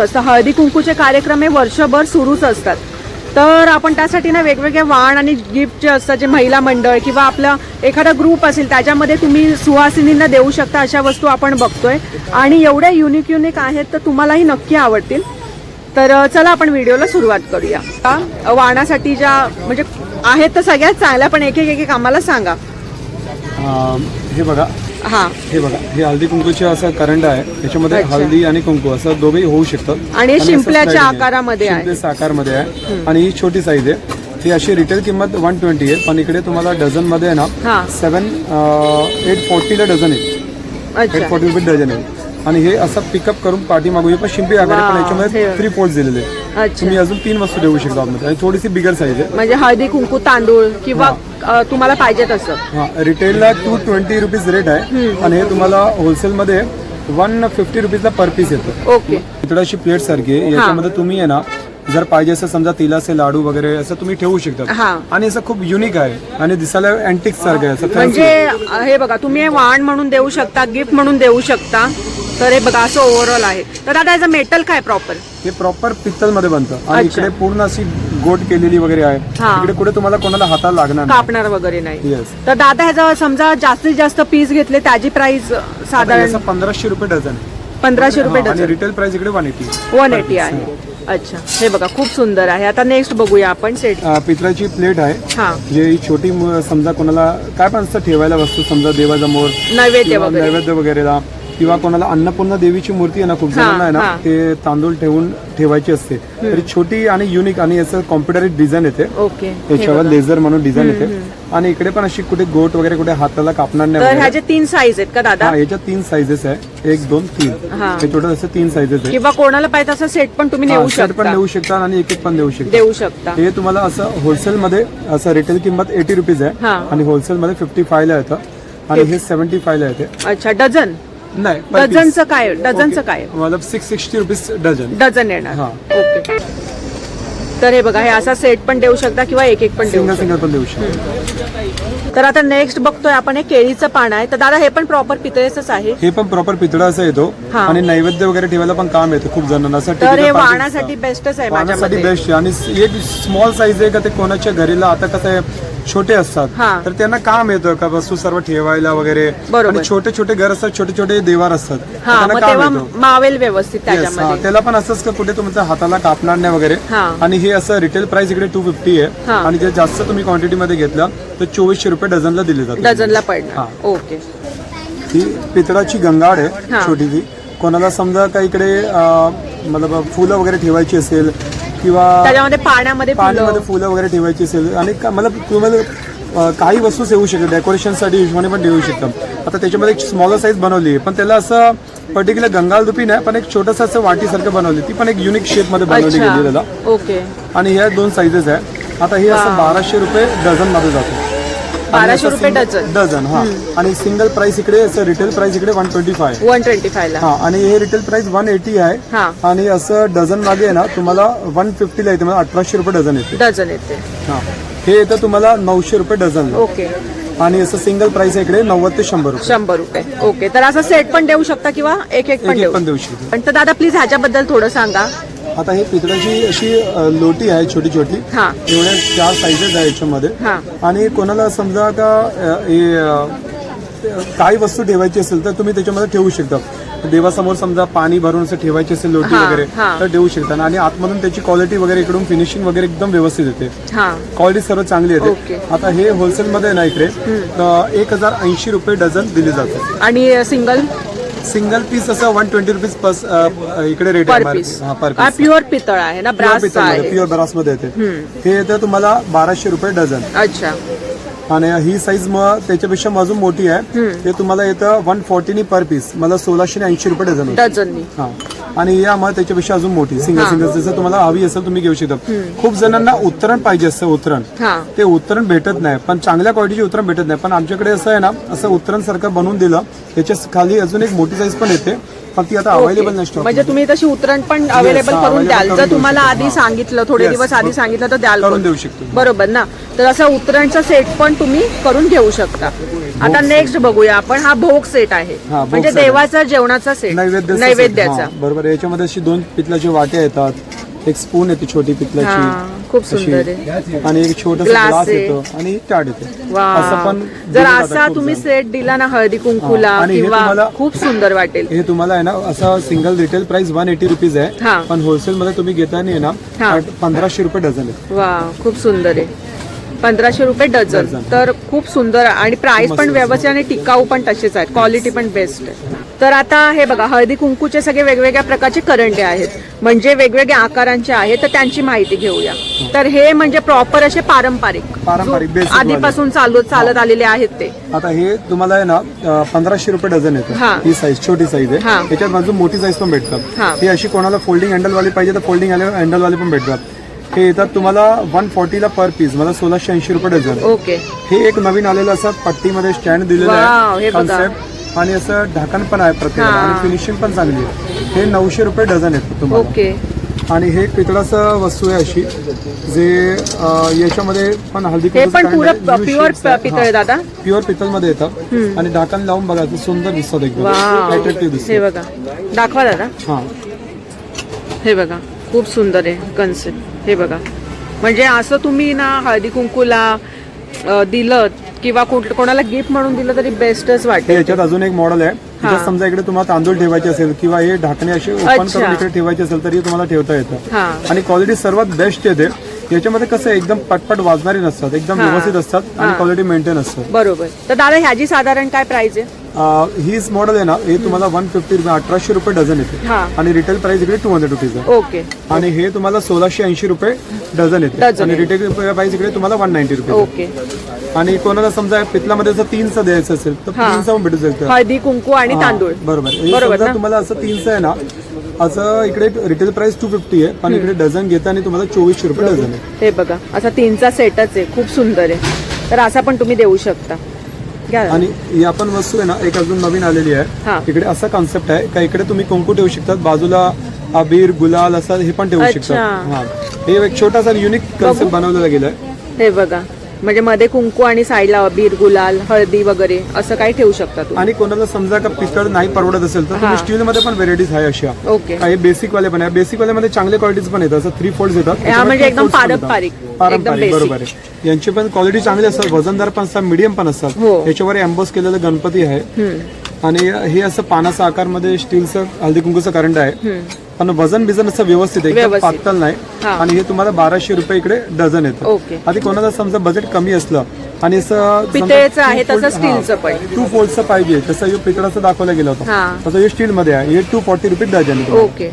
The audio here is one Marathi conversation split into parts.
असं हळदी कुंकूचे कार्यक्रम हे वर्षभर सुरूच असतात. तर आपण त्यासाठी ना वेगवेगळे वाण आणि गिफ्ट जे असतात जे महिला मंडळ किंवा आपलं एखादा ग्रुप असेल त्याच्यामध्ये तुम्ही सुहासिनींना देऊ शकता अशा वस्तू आपण बघतोय. आणि एवढ्या युनिक युनिक आहेत तर तुम्हालाही नक्की आवडतील. तर चला आपण व्हिडिओला सुरुवात करूया. वाणासाठी ज्या म्हणजे आहेत तर सगळ्यात चांगल्या पण एक एक एक आम्हाला सांगा. हे बघा. हा हे बघा हे हळदी कुंकूचे असं करंट आहे त्याच्यामध्ये अच्छा. हळदी आणि कुंकू असं दोघेही होऊ शकतात आणि हे असं शिंपल्याच्या sliding आहे. आकारामध्ये आहे. शिंपल्याच्या आकारामध्ये आहे आणि ही छोटी साईज आहे ही अशी रिटेल किंमत वन ट्वेंटी आहे पण इकडे तुम्हाला डझनमध्ये आहे हा. ना सेवन एट फोर्टीला डझन आहे एट अच्छा फोर्टी रुपये डझन आहे आणि हे असं पिकअप करून पाठी मागू पण शिंपी आकार आहे, पण Wow. याच्यामध्ये हे- थ्री पोल्स दिलेले आहे. तुम्ही अजून तीन वस्तू देऊ शकता आतमध्ये. आणि थोडीशी बिगर साईज आहे. म्हणजे हळदी कुंकू तांदूळ किंवा अ, तुम्हाला पाहिजे तसं हा रिटेलला टू ट्वेंटी रुपीज रेट आहे. आणि हे तुम्हाला होलसेलमध्ये वन फिफ्टी रुपीजला पर पीस येतं. ओके. पितळाची प्लेट सारखी आहे. याच्यामध्ये तुम्ही आहे ना जर पाहिजे असं समजा तिलाचे लाडू वगैरे असं तुम्ही ठेवू शकता. हा. आणि असं खूप युनिक आहे. आणि दिसायला अँटिक सारखं आहे. असं fancy. म्हणजे हे बघा तुम्ही हे वाण म्हणून देऊ शकता गिफ्ट म्हणून देऊ शकता. तर हे बघा असं ओव्हरऑल आहे. तर आता याचं मेटल काय प्रॉपर हे प्रॉपर पित्तलमध्ये बनतं. आणि अच्छा. इकडे पूर्ण अशी गोट केलेली वगैरे आहे. हा. इकडे कुठे तुम्हाला कोणाला हाताला लागणार नाही. कापणार वगैरे नाही. तर दादा ह्याचा समजा जास्तीत जास्त पीस घेतले त्याची प्राइस साधारण पंधराशे रुपये डझन. पंधराशे रुपये आणि डझन. रिटेल प्राइस इकडे वन एटी वन एटी आहे. अच्छा. हे बघा खूप सुंदर आहे. आता नेक्स्ट बघूया आपण सेट पितळाची प्लेट आहे. हा. जे ही छोटी मु- समजा कोणाला काय पण असतं ठेवायला वस्तू समजा देवासमोर नैवेद्य किंवा वगैरे. नैवेद्य वगैरेला. किंवा कोणाला अन्नपूर्णा देवीची मूर्ती आहे ना खूप जणांना आहे ना. ते तांदूळ ठेवून ठेवायची असते. तरी छोटी आणि युनिक आणि याचं कॉम्प्युटरी डिझाईन येते. याच्यावर. लेझर म्हणून डिझाईन येते. आणि इकडे पण अशी कुठे गोट वगैरे कुठे हाताला कापणार नाही. ह्याचे तीन साईज आहेत का दादा? हा याच्यात तीन साईजेस आहे. एक दोन तीन. हा. टोटल असे तीन साईजेस आहे किंवा कोणाला पाहिजे असं सेट पण तुम्ही नेऊ set पण शकता. देऊ शकता आणि एक एक पण देऊ शकता. देऊ शकता. हे तुम्हाला असं होलसेल मध्ये असं रिटेल किंमत एटी रुपीज आहे. आणि होलसेल मध्ये फिफ्टी फाय ला येतं. आणि हे सेव्हन्टी फाय ला येते. अच्छा डझन? नाही per piece. डझनचं काय डझनचं. काय मतलब six sixty rupees dozen dozen येणार. हा. ओके तर हे बघा हे असा सेट पण देऊ शकता किंवा एक एक पण देऊ सिंगल पण देऊ शकतो. तर आता नेक्स्ट बघतोय आपण हे केळीचं पान आहे. तर दादा हे पण प्रॉपर पितळेच आहे. हे पण प्रॉपर पितळा असं येतो हा. आणि नैवेद्य वगैरे ठेवायला पण काम येतं खूप जणांना. असं तर हे typical parties वाणासाठी. बेस्टच आहे वाणासाठी माझ्यामध्ये बेस्ट आहे. आणि एक स्मॉल साईज आहे का ते कोणाच्या घरीला? आता कसं आहे छोटे असतात हा. तर त्यांना काम येतं का वस्तू सर्व ठेवायला वगैरे बरोबर. आणि छोटे छोटे घर असतात छोटे छोटे देवार असतात तर हा त्यांना मग काम तेव्हा येतं मावेल व्यवस्थित Yes, हा, त्याच्यामध्ये त्याला पण असंच का कुठे तुमच्या हाताला कापणार नाही वगैरे हा. आणि हे असं रिटेल प्राइस इकडे टू फिफ्टी आहे हा. आणि जे जास्त तुम्ही क्वांटिटी मध्ये घेतलं तर चोवीसशे रुपये डझनला दिले जातात डझनला हा. पडणार ओके ही पितळाची गंगाड आहे हा. छोटीशी कोणाला समजा का इकडे अं, मतलब फुलं वगैरे ठेवायची असेल किंवा त्याच्यामध्ये पाण्यामध्ये पाण्यामध्ये फुलं फुलं वगैरे ठेवायची असेल आणि का- मला तुम्हाला अं, काही वस्तू येऊ शकतात डेकोरेशनसाठी हिशोबाने पण ठेवू शकतात आता त्याच्यामध्ये एक स्मॉलर साईज बनवली आहे. पण त्याला असं पर्टिक्युलर गंगाल दुपी नाही पण एक छोटंसं असं वाटीसारखं बनवली. ती पण एक युनिक शेपमध्ये बनवली गेली त्याला. अच्छा ओके आणि ह्या दोन साईजेस आहे. आता हे असं बाराशे रुपये डझनमध्ये जातो. आणि 1200 असं रुपये डझन. डझन हा. आणि सिंगल प्राइस इकडे असं रिटेल प्राइस इकडे one twenty five one twenty फायला हा आणि हे रिटेल प्राइस वन एटी आहे. हा. आणि असं डझन मागे आहे ना तुम्हाला वन फिफ्टीला येते म्हणजे अठराशे रुपये डझन येते. डझन येते. हा. हे येतं तुम्हाला नऊशे रुपये डझन ओके. आणि असं सिंगल प्राइस आहे इकडे नव्वद ते शंभर रुपये. शंभर रुपये. ओके. तर असं सेट पण देऊ शकता किंवा एक एक पण एक एक देऊ? पण देऊ शकतो. पण तर दादा प्लीज ह्याच्याबद्दल थोडं सांगा. आता हे पितळाची अशी अ, लोटी आहे छोटी छोटी. हा. एवढ्या चार साईजेस आहे याच्यामध्ये. हा. आणि कोणाला समजा का अ, हे अ, काही वस्तू ठेवायची असेल तर तुम्ही त्याच्यामध्ये ठेवू शकता. देवासमोर समजा पाणी भरून असं ठेवायची असेल लोटी हा, वगैरे हा. तर ठेवू शकता. आणि आतमधून त्याची क्वालिटी वगैरे इकडून फिनिशिंग वगैरे एकदम व्यवस्थित येते. हा. क्वालिटी सर्व चांगली ओके. येते आता हे होलसेल मध्ये ना इकडे तर एक हजार ऐंशी रुपये डझन दिले जातात. आणि सिंगल सिंगल पीस असं वन ट्वेंटी रुपीज प्लस इकडे रेट पर आहे पीस पर हा पीस प्युअर पितळ आहे ना ब्रास आहे. प्युअर ब्रासमध्ये येते. हे येतं तुम्हाला बाराशे रुपये डझन. अच्छा. आणि ही साईज मग त्याच्यापेक्षा अजून मोठी आहे. ते तुम्हाला येतं वन फोर्टीनी पर पीस मला सोळाशे ऐंशी रुपये डझन. डझननी हा. आणि या मग त्याच्यापेक्षा अजून मोठी सिंगल. सिंगल जसं तुम्हाला हवी असेल तुम्ही घेऊ शकता. खूप जणांना उतरण पाहिजे असतं उतरण. हा. ते उतरण भेटत नाही. पण चांगल्या क्वालिटीचे उतरण भेटत नाही. पण आमच्याकडे असं आहे ना असं उतरण सारखं बनवून दिलं. त्याच्याखाली अजून एक मोठी साईज पण येते. पण ती आता अवेलेबल नाही स्टॉक म्हणजे तुम्ही तशी उतरण पण अवेलेबल करून द्याल. जर तुम्हाला. आधी. सांगितलं थोडे. दिवस आधी सांगितलं तर द्याल करून. देऊ शकतो. बरोबर ना. तर असं उतरणचा सेट पण तुम्ही करून घेऊ शकता. आता नेक्स्ट बघूया आपण. हा भोग सेट आहे. हा, म्हणजे. देवाचा जेवणाचा सेट नैवेद्य नैवेद्याचा. बरोबर. याच्यामध्ये अशी दोन पितलाची वाट्या येतात. एक स्पून येते छोटी हा पितलाची खूप सुंदर अशी. आणि एक छोटासा Glass ग्लास आहे. येतो आणि चाट येते वा असं पण जर दिलं जातं असा खूप तुम्ही जण. सेट दिला ना हळदी कुंकूला हा, आणि हे किंवा तुम्हाला- खूप सुंदर वाटेल हे तुम्हाला आहे ना असं single retail price one eighty rupees हा. आहे पण होलसेल मध्ये तुम्ही घेताना आहे हा. ना पंधराशे रुपये डझन आहे वा खूप सुंदर आहे पंधराशे रुपये डझन. तर खूप सुंदर आणि प्राइस पण. व्यवस्थित आणि टिकाऊ पण तसेच आहेत. क्वालिटी पण बेस्ट आहे. तर आता हे बघा हळदी कुंकूचे सगळे वेगवेगळ्या प्रकारचे करंटे आहेत. म्हणजे वेगवेगळ्या आकारांचे आहेत. तर त्यांची माहिती घेऊया. तर हे म्हणजे प्रॉपर असे पारंपरिक. आधीपासून चालू चालत आलेले आहेत ते. आता हे तुम्हाला आहे ना पंधराशे रुपये डझन येतं. हा. ही साईज छोटी साईज हा. आहे त्याच्यात बाजू मोठी साईज पण. भेटतात. ही. अशी कोणाला फोल्डिंग हँडल वाली पाहिजे तर फोल्डिंग हँडल वाले पण भेटतात. हे येतात तुम्हाला वन फोर्टीला पर पीस मला सोळाशे ऐंशी रुपये डझन. ओके. हे एक नवीन आलेलं असं पट्टीमध्ये स्टँड दिलेलं वाव, हे आहे बघा. कॉन्सेप्ट आणि असं ढाकण पण आहे प्रत्येकाला. हा. आणि फिनिशिंग पण चांगली आहे. हे नऊशे रुपये डझन येतं तुम्हाला. ओके. आणि हे एक पितळाचं वस्तू आहे अशी जे अं, याच्यामध्ये पण हल्दी हे पण पुरं प्युअर पितळ दादा? प्युअर पितलमध्ये येतात आणि ढाकण लावून बघा ते सुंदर दिसतात एकदम. वा अट्रॅक्टिव्ह हे दिसतात बघा. दाखवा दादा. हा. हे बघा. खूप सुंदर आहे कन्सेप्ट हे बघा. म्हणजे असं तुम्ही ना हळदी कुंकूला दिलं किंवा कोणाला गिफ्ट म्हणून दिलं तरी बेस्टच वाटेल. याच्यात अजून एक मॉडेल आहे. समजा इकडे तुम्हाला तांदूळ ठेवायचे असेल किंवा हे ढाकणे असे ओपन. करून इकडे ठेवायचे असेल तरी तुम्हाला ठेवता येतं. हा. आणि क्वालिटी सर्वात बेस्ट येते. याच्यामध्ये कसं एकदम पटपट वाजणारी नसतात एकदम. व्यवस्थित असतात आणि. क्वालिटी मेंटेन असतात. बरोबर. तर दादा ह्याची साधारण काय प्राइस आहे? हीच मॉडेल आहे ना हे तुम्हाला वन फिफ्टी रुपये अठराशे रुपये डझन येते. हा. आणि रिटेल प्राइस इकडे टू हंड्रेड रुपीज आहे. ओके आणि हे तुम्हाला सोळाशे ऐंशी रुपये डझन येते. आणि. रिटेल प्राइस इकडे तुम्हाला वन नाईन्टी रुपये ओके आणि कोणाला समजा पितलामध्ये जर तीनचं द्यायचं असेल तर हा. तीनचं पण भेटू शकतं. हळदी कुंकू आणि तांदूळ. बरोबर. हे बरोबर समजा ना? तुम्हाला असं तीनचं आहे ना असं इकडे रिटेल प्राइस टू फिफ्टी आहे पण इकडे डझन घेता आणि तुम्हाला चोवीसशे रुपये डझन आहे. हे बघा असा तीनचा सेटच आहे खूप सुंदर आहे. तर असा पण तुम्ही देऊ शकता. घ्या. आणि या पण वस्तू आहे ना एक अजून नवीन आलेली हा. आहे इकडे असा कॉन्सेप्ट आहे का इकडे तुम्ही कुंकू ठेवू शकतात? बाजूला अबीर गुलाल असं हे पण ठेवू अच्छा. शकतात. हा. हे एक छोटासा युनिक कॉन्सेप्ट बनवलेला गेलाय. हे बघा. म्हणजे मध्ये कुंकू आणि साईडला अबीर गुलाल हळदी वगैरे असं काही ठेवू शकता तुम्ही. आणि कोणाला समजा का पितळ नाही परवडत असेल तर. तुम्ही स्टील मध्ये पण व्हेरायटीज आहे अशा. ओके. काही बेसिक वाले पण आहे. बेसिक वाले मध्ये चांगले क्वालिटीज पण येतात. असं थ्री फोल्ड येतात. हा, म्हणजे एकदम. पारंपरिक, पारंपरिक. बरोबर आहे. यांची पण क्वालिटी चांगली असतात. वजनदार पण असतात. मीडियम पण असतात. हो. याच्यावर एम्बोस केलेलं गणपती आहे. आणि हे असं पानाचा आकारमध्ये स्टीलचं हळदी कुंकूचं करंट आहे. पण वजन बिजन असं व्यवस्थित आहे एकदम व्यवस्थित. पातळ नाही हा. आणि हे तुम्हाला बाराशे रुपये इकडे डझन येतं आधी कोणाला समजा बजेट कमी असलं आणि असं पितळेचं आहे तसं स्टीलचं पण. टू फोल्डचं पाहिजे तसं हे पितळाचं दाखवलं गेलं होतं हा. तसं हे स्टील मध्ये आहे हे टू फॉर्टी रुपीज डझन आहे. Okay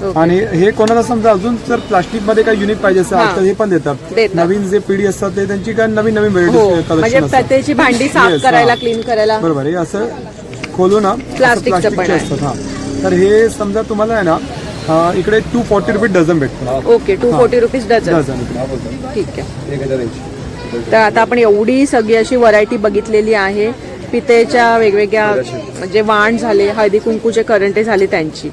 okay. आणि हे कोणाला समजा अजून जर प्लास्टिकमध्ये काही युनिक पाहिजे असेल हा. तर हे पण देतात देतात. नवीन जे पिढी असतात ते त्यांची काय नवीन नवीन हो म्हणजे त्याची भांडी साफ Yes, करायला. क्लीन करायला बरोबर हे असं खोलू ना असं प्लास्टिकचं पण प्लास्टिकचे आहे. असतात हा तर हे समजा तुम्हाला आहे ना इकडे टू फॉर्टी रुपीज डझन भेटतात okay two forty rupees dozen. Dozen ठीक आहे. तर आता आपण एवढी सगळी अशी व्हरायटी बघितलेली आहे. पितेच्या वेगवेगळ्या म्हणजे वाण झाले हळदी कुंकूचे करंटे झाले त्यांची.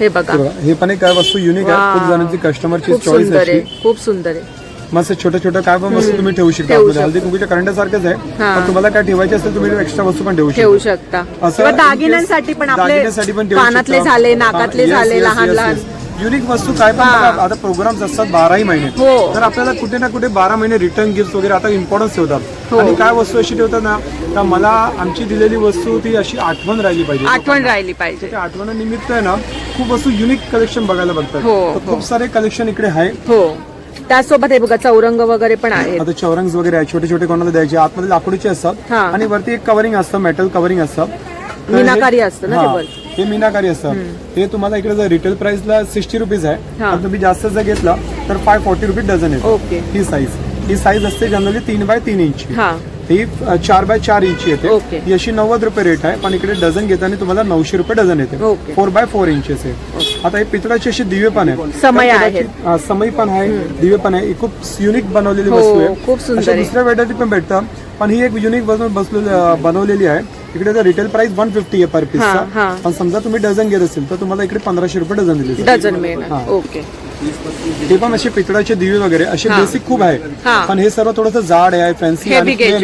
हे बघा. हे पण एक काय वस्तू युनिक आहे. खूप. जणांची कस्टमरची खूप चॉईस सुंदर आहे. खूप सुंदर आहे. मस्त छोट्या छोट्या काय पण वस्तू तुम्ही ठेवू शकता ठेवू आतमध्ये. हळदी कुंकूच्या करंड्यासारखंच आहे हा. पण तुम्हाला काय ठेवायचे असेल तुम्ही एक्स्ट्रा वस्तू पण ठेवू ठेवू शकता शकता असं किंवा दागिन्यांसाठी पण आपले दागिन्यासाठी पण ठेवू कानातले शकता. झाले हा, नाकातले yes, झाले yes, लहान yes, लहान yes. युनिक वस्तू काय पण हा. बघा, आता प्रोग्राम्स असतात बाराही महिने हो. तर आपल्याला कुठे ना कुठे बारा महिने रिटर्न गिफ्ट वगैरे आता इम्पॉर्टन्स ठेवतात हो. आणि काय वस्तू अशी ठेवतात ना का मला आमची दिलेली वस्तू ती अशी आठवण राहिली पाहिजे आठवण राहिली पाहिजे त्या आठवणानिमित्त आहे ना खूप वस्तू युनिक कलेक्शन बघायला बघतात हो, तर हो. खूप सारे कलेक्शन इकडे आहे हो त्याचसोबत हे बघा चौरंग वगैरे पण आहेत. आता चौरंग्स वगैरे आहे छोटे छोटे कोणाला द्यायचे आतमध्ये लाकडीचे असतात. हा. आणि वरती एक कव्हरिंग असतं मेटल कव्हरिंग असतं. तर हे- मीनाकारी असतं ना ते हा. हे मीनाकारी असतं. हे तुम्हाला इकडे जर रिटेल प्राइसला सिक्स्टी रुपीज आहे हा. पण तुम्ही जास्त जर घेतला तर फाय फोर्टी रुपीज डझन आहे ओके ही साईज ही साईज असते जनरली तीन बाय तीन इंची हा. ही अ, चार बाय चार इंची येते. ही अशी नव्वद रुपये रेट आहे पण इकडे डझन घेताना तुम्हाला नऊशे रुपये डझन येते. फोर बाय फोर इंचेस आहे. आता हे पितळाचे असे दिवे पण आहे समय पण आहे दिवे पण आहे. ही खूप युनिक बनवलेली हो, वस्तू आहे. खूप सुंदर. दुसऱ्या व्हेरायटी पण भेटतात. पण ही एक युनिक बसलेली बनवलेली आहे. इकडे तर रिटेल प्राइस वन फिफ्टी आहे पर. पीसचा पण समजा तुम्ही डझन घेत असेल तर तुम्हाला इकडे पंधराशे रुपये डझन दिले. डझन. मिळणार. ओके. हे पण असे पितळाचे दिवे वगैरे असे. बेसिक खूप आहे. पण हे सर्व थोडंसं जाड आहे फॅन्सी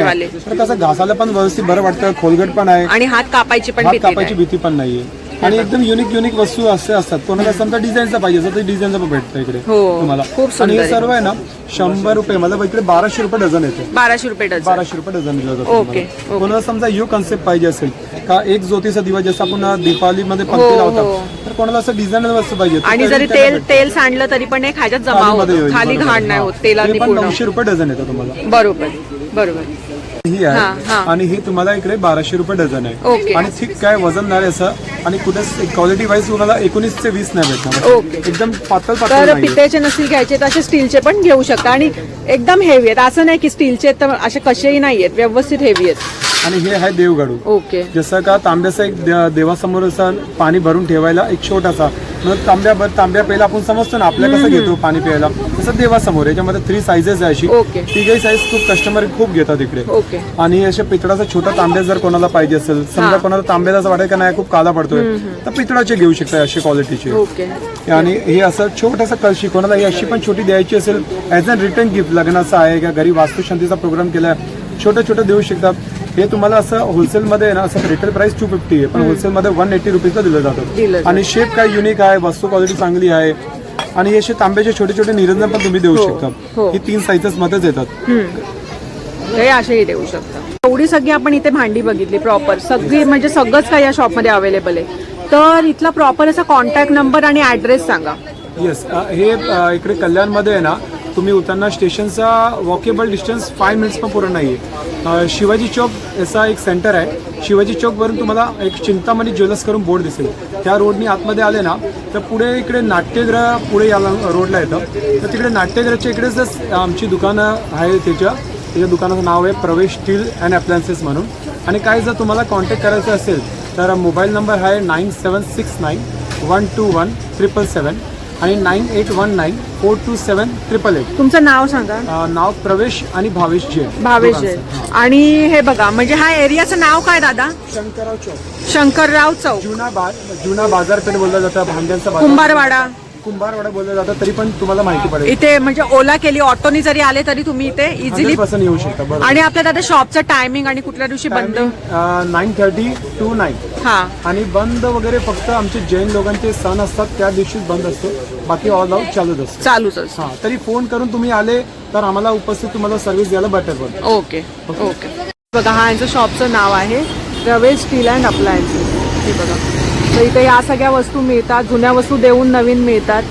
वाले. तर कसं घासायला पण व्यवस्थित बरं वाटतं खोलगट पण आहे आणि हात कापायची पण हात भीती कापायची नाही. भीती पण नाहीये आणि एकदम युनिक युनिक वस्तू असे असतात कोणाला समजा डिझाईनचा पाहिजे तर डिझाईनचा पण भेटतं इकडे हो, तुम्हाला खूप सुंदर आणि हे आहे. सर्व आहे ना शंभर रुपये मला इकडे बाराशे रुपये डझन येते बाराशे रुपये डझन बाराशे रुपये डझन दिलं जातं ओके, तुम्हाला. कोणाला समजा यू कन्सेप्ट पाहिजे असेल का एक ज्योतीचा दिवा जसं आपण दीपावलीमध्ये हो, पंक्ती हो. लावतात तर कोणाला असं डिझाईन वस्तू पाहिजे तर आणि तरी जरी तेल भेटतं. तेल सांडलं तरी पण एक ह्याच्यात जमा होतं खाली. घाण नाही हा. होत तेलाने हे पण पूर्ण नऊशे रुपये डझन येतं तुम्हाला बरोबर बरोबर ही हा, हा. आहे आणि हे तुम्हाला इकडे बाराशे रुपये डझन ओके. आहे आणि थिक काय वजन नाही असं आणि कुठे क्वालिटी वाईज तुम्हाला एकोणीस ते वीस नाही भेटणार. एकदम पातळ पातळ तर नाही पितळेचे नसतील घ्यायचे तर असे स्टीलचे पण घेऊ शकता. आणि एकदम हेवी आहेत. असं नाही की स्टीलचे तर असे कसेही नाही आहेत. व्यवस्थित हेवी आहेत. आणि हे आहे देवगडू. ओके. जसं का तांब्याचा एक दे- देवासमोर असं पाणी भरून ठेवायला एक छोटासा मग तांब्या भर तांब्या पहिला आपण समजतो ना आपल्या कसं घेतो पाणी प्यायला? तसं देवासमोर याच्यामध्ये थ्री साईजेस आहे अशी. ओके. तिघही साईज खूप कस्टमर खूप घेतात इकडे. ओके. आणि अशा पितळाचा छोटा तांब्या जर कोणाला पाहिजे असेल समजा कोणाला तांब्याला असं वाटेल का नाही खूप काला पडतोय तर पितळाचे घेऊ शकता अशी क्वालिटीचे आणि हे असं छोटंसं कळशी कोणाला ही अशी पण छोटी द्यायची असेल ॲज अ रिटर्न गिफ्ट लग्नाचं आहे का घरी वास्तुशांतीचा प्रोग्राम केलाय छोटं छोटं देऊ शकतात हे तुम्हाला असं होलसेलमध्ये ना असं रिटेल प्राइस टू फिफ्टी आहे पण होलसेलमध्ये वन एटी रुपीजला दिलं जातं. आणि शेप काय युनिक आहे वस्तू क्वालिटी चांगली आहे आणि हे असे तांब्याचे छोटे छोटे निरंजन पण तुम्ही देऊ हो, शकता. हो. ही तीन साईजेस मध्येच येतात. हे असेही देऊ शकता. एवढी सगळी आपण इथे भांडी बघितली प्रॉपर सगळी म्हणजे सगळंच काही या शॉपमध्ये अवेलेबल आहे. तर इथला प्रॉपर असा कॉन्टॅक्ट नंबर आणि ॲड्रेस सांगा. येस हे इकडे कल्याणमध्ये आहे ना तुम्ही उतरणार स्टेशनचा वॉकेबल डिस्टन्स फाय मिनिट्स पण पूर्ण नाही आहे शिवाजी चौक याचा एक सेंटर आहे. शिवाजी चौकवरून तुम्हाला एक चिंतामणी ज्वेलर्स करून बोर्ड दिसेल. त्या रोडनी आतमध्ये आले ना तर पुढे इकडे नाट्यगृह पुढे याला रोडला येतं. तर तिकडे नाट्यगृहाच्या इकडेच आमची दुकानं आहे त्याच्या त्याच्या दुकानाचं नाव आहे प्रवेश स्टील अँड अप्लायन्सेस म्हणून. आणि काय जर तुम्हाला कॉन्टॅक्ट करायचं असेल तर मोबाईल नंबर आहे nine seven six nine one two one triple seven आणि nine eight one nine four two seven triple eight. तुमचं नाव सांगा. नाव प्रवेश आणि भावेश जैन भावेश जैन. आणि हे बघा म्हणजे हा एरियाचं नाव काय दादा? शंकरराव चौक. शंकरराव चौक. जुना बा जुना बाजारपेठ बोललं जातं भांड्यांचा बाजार. कुंभारवाडा. कुंभारवाडा बोललं जातं तरी पण तुम्हाला माहिती पडेल. इथे म्हणजे ओला केली ऑटोनी जरी आले तरी तुम्ही इथे इझिली हंड्रेड पर्सेंट येऊ शकता बरोबर. आणि आपल्या दादा शॉपचं टायमिंग आणि कुठल्या दिवशी बंद? नाईन थर्टी टू नाईन हा. आणि बंद वगैरे फक्त आमचे जैन लोकांचे सण असतात त्या दिवशीच बंद असतो. बाकी ऑल आउट चालूच असतो. चालूच असतं. हा तरी फोन करून तुम्ही आले तर आम्हाला उपस्थित तुम्हाला सर्व्हिस द्यायला बेटर पडेल. ओके ओके बघा हा यांचं शॉपचं नाव आहे प्रवेश स्टील अँड अप्लायन्सेस. हे बघा. तर इथे या सगळ्या वस्तू मिळतात जुन्या वस्तू देऊन नवीन मिळतात.